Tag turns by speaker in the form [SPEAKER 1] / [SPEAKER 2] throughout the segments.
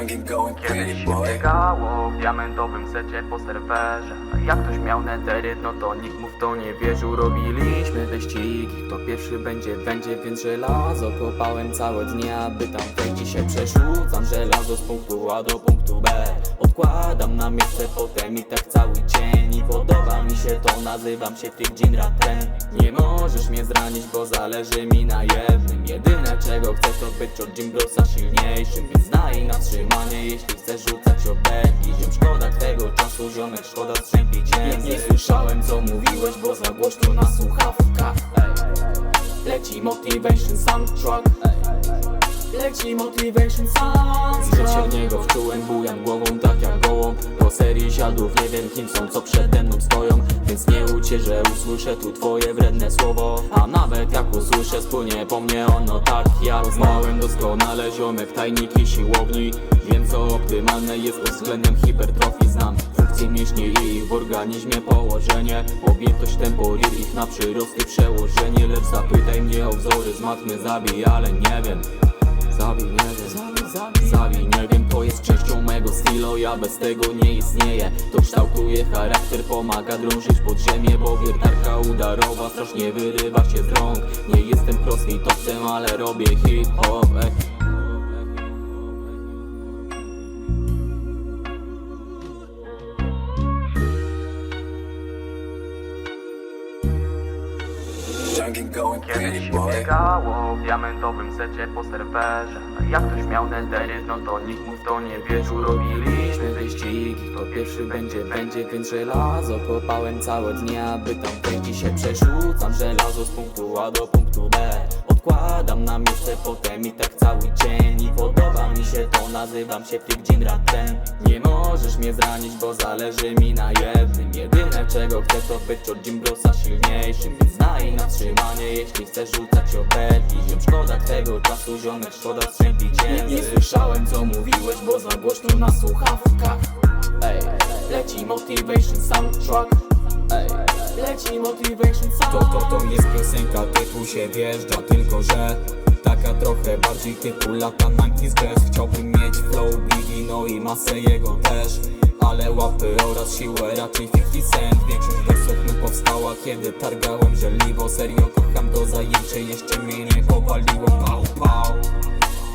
[SPEAKER 1] Junkie going
[SPEAKER 2] Kiedyś się
[SPEAKER 1] boy.
[SPEAKER 2] biegało w diamentowym secie po serwerze Jak ktoś miał neteryt, no to nikt mu w to nie wierzył. Robiliśmy wyścigi, kto pierwszy będzie, będzie Więc żelazo kopałem całe dnie, aby tam wejść Dzisiaj przerzucam żelazo z punktu A do punktu B Odkładam na miejsce potem i tak cały dzień. I podoba mi się to, nazywam się Freak Jinra ten Nie możesz mnie zranić, bo zależy mi na jednym. Jedyne czego chcę to być od Jimbrosa silniejszym. Więc znaj na trzymanie, jeśli chcesz rzucać obelgi Ziom szkoda twego czasu, ziomek szkoda strzępić język Nie słyszałem co mówiłeś, bo za głośno na słuchawkach. Ej. Leci motivation soundtrack. Ej. Leci motivation soundtrack serii siadów nie wiem kim są, co przede mną stoją. Więc nie ucie, że usłyszę tu twoje wredne słowo. A nawet jak usłyszę spłynie po mnie ono tak jak Znałem doskonale ziomek tajniki siłowni. Wiem co optymalne jest pod względem hipertrofii Znam funkcje mięśni i w organizmie położenie. Objętość tempo rir, ich na przyrosty przełożenie. Lecz zapytaj mnie o wzory z matmy zabij, ale nie wiem. Zabij, nie wiem. Zabij, nie wiem, to jest częścią stylu Ja bez tego nie istnieję. To kształtuje charakter, pomaga drążyć pod ziemię Bo wiertarka udarowa strasznie wyrywa się z rąk. Nie jestem crossfitowcem, ale robię hip-hop Kiedyś biegało w diamentowym secie po serwerze. Jak ktoś miał neteryt, no to nikt mu w to nie wierzył. Robiliśmy wyścigi, kto pierwszy będzie, będzie Więc żelazo. Kopałem całe dnie, aby tam wejść Dzisiaj przerzucam żelazo z punktu A do punktu B. Odkładam na miejsce potem i tak cały dzień. I podoba mi się to, nazywam się Freak Jinra ten Nie możesz mnie zranić, bo zależy mi na jednym. Jedyne czego chcę to być od Jimbrosa silniejszym Więc znaj na trzymanie, jeśli chcesz rzucać obelgi. Ziom szkoda twego czasu, ziomek szkoda strzępić język Nie słyszałem co mówiłeś, bo za głośno na słuchawkach. Ej, leci motivation soundtrack. Ej, leci motivation
[SPEAKER 3] To,
[SPEAKER 2] soundtrack.
[SPEAKER 3] To, to jest piosenka typu się wjeżdża, tylko że Taka trochę bardziej typu lata 90's jazz Chciałbym mieć i masę jego też. Ale łapy oraz siłę raczej 50 cent Większość wersów powstała, kiedy targałem żeliwo. Serio kocham to zajęcie, jeszcze mnie nie powaliło. Pał, pał.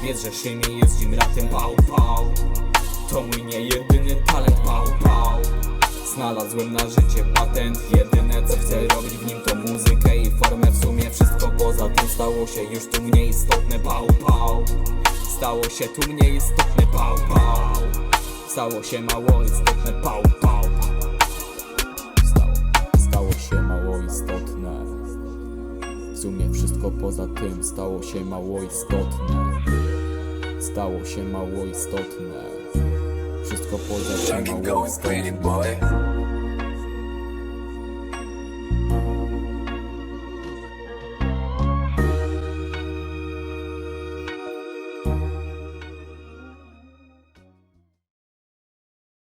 [SPEAKER 3] Wiedz, że Szymi jest Jimratem, pał, pał. To mój nie jedyny talent, pał, pał. Znalazłem na życie patent. Jedyne co chcę robić w nim to muzykę i formę. W sumie wszystko poza tym stało się już tu mniej istotne. Pał, pał Stało się tu mniej istotne Pał, pał. Stało się mało istotne Pał, pał. Stało, stało się mało istotne. W sumie wszystko poza tym stało się mało istotne. Stało się mało istotne. Wszystko poza tym mało istotne